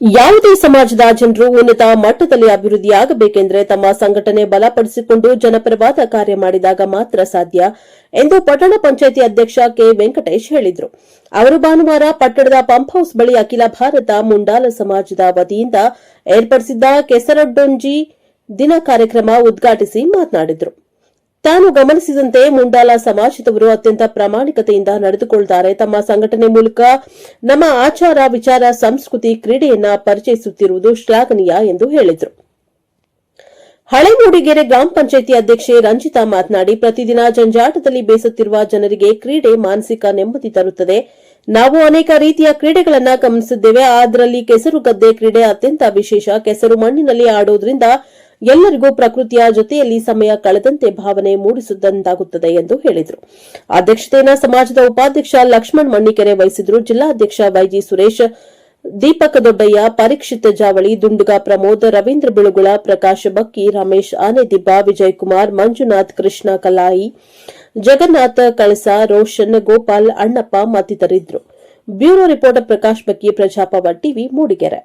ಯಾವುದೇ ಸಮಾಜದ ಜನರು ಉನ್ನತ ಮಟ್ಟದಲ್ಲಿ ಅಭಿವೃದ್ಧಿಯಾಗಬೇಕೆಂದರೆ ತಮ್ಮ ಸಂಘಟನೆ ಬಲಪಡಿಸಿಕೊಂಡು ಜನಪರವಾದ ಕಾರ್ಯ ಮಾಡಿದಾಗ ಮಾತ್ರ ಸಾಧ್ಯ ಎಂದು ಪಟ್ಟಣ ಪಂಚಾಯಿತಿ ಅಧ್ಯಕ್ಷ ಕೆ ವೆಂಕಟೇಶ್ ಹೇಳಿದರು. ಅವರು ಭಾನುವಾರ ಪಟ್ಟಣದ ಪಂಪ್ ಹೌಸ್ ಬಳಿ ಅಖಿಲ ಭಾರತ ಮುಂಡಾಲ ಸಮಾಜದ ವತಿಯಿಂದ ಏರ್ಪಡಿಸಿದ್ದ ಕೆಸರಡ್ಡೊಂಜಿ ದಿನ ಕಾರ್ಯಕ್ರಮ ಉದ್ಘಾಟಿಸಿ ಮಾತನಾಡಿದರು. ತಾನು ಗಮನಿಸಿದಂತೆ ಮುಂಡಾಲ ಸಮಾಜದವರು ಅತ್ಯಂತ ಪ್ರಾಮಾಣಿಕತೆಯಿಂದ ನಡೆದುಕೊಳ್ಳುತ್ತಾರೆ ತಮ್ಮ ಸಂಘಟನೆ ಮೂಲಕ ನಮ್ಮ ಆಚಾರ ವಿಚಾರ, ಸಂಸ್ಕೃತಿ, ಕ್ರೀಡೆಯನ್ನ ಪರಿಚಯಿಸುತ್ತಿರುವುದು ಶ್ಲಾಘನೀಯ ಎಂದು ಹೇಳಿದರು. ಹಳೆ ಮೂಡಿಗೆರೆ ಗ್ರಾಮ ಪಂಚಾಯಿತಿ ಅಧ್ಯಕ್ಷೆ ರಂಜಿತಾ ಮಾತನಾಡಿ, ಪ್ರತಿದಿನ ಜಂಜಾಟದಲ್ಲಿ ಬೇಸತ್ತಿರುವ ಜನರಿಗೆ ಕ್ರೀಡೆ ಮಾನಸಿಕ ನೆಮ್ಮದಿ ತರುತ್ತದೆ. ನಾವು ಅನೇಕ ರೀತಿಯ ಕ್ರೀಡೆಗಳನ್ನು ಗಮನಿಸಿದ್ದೇವೆ. ಅದರಲ್ಲಿ ಕೆಸರು ಗದ್ದೆ ಕ್ರೀಡೆ ಅತ್ಯಂತ ವಿಶೇಷ. ಕೆಸರು ಮಣ್ಣಿನಲ್ಲಿ ಆಡೋದ್ರಿಂದ ಎಲ್ಲರಿಗೂ ಪ್ರಕೃತಿಯ ಜೊತೆಯಲ್ಲಿ ಸಮಯ ಕಳೆದಂತೆ ಭಾವನೆ ಮೂಡಿಸಿದಂತಾಗುತ್ತದೆ ಎಂದು ಹೇಳಿದರು. ಅಧ್ಯಕ್ಷತೆಯನ್ನು ಸಮಾಜದ ಉಪಾಧ್ಯಕ್ಷ ಲಕ್ಷ್ಮಣ್ ಮಣ್ಣಿಕೆರೆ ವಹಿಸಿದ್ರು. ಜಿಲ್ಲಾಧ್ಯಕ್ಷ ವೈಜಿ ಸುರೇಶ್, ದೀಪಕ ದೊಡ್ಡಯ್ಯ, ಪರೀಕ್ಷಿತ ಜಾವಳಿ, ದುಂಡುಗ ಪ್ರಮೋದ್, ರವೀಂದ್ರ ಬಿಳುಗುಳ, ಪ್ರಕಾಶ್ ಬಕ್ಕಿ, ರಮೇಶ್ ಆನೆದಿಬ್ಬ ವಿಜಯ್ ಕುಮಾರ್ ಮಂಜುನಾಥ್, ಕೃಷ್ಣ ಕಲಾಯಿ, ಜಗನ್ನಾಥ ಕಳಸ, ರೋಷನ್, ಗೋಪಾಲ್, ಅಣ್ಣಪ್ಪ ಮತ್ತಿತರಿದ್ದರು. ಬ್ಯೂರೋ ರಿಪೋರ್ಟರ್ ಪ್ರಕಾಶ್ ಬಕ್ಕಿ ಪ್ರಜಾಪವ ಟಿವಿ, ಮೂಡಿಗೆರೆ.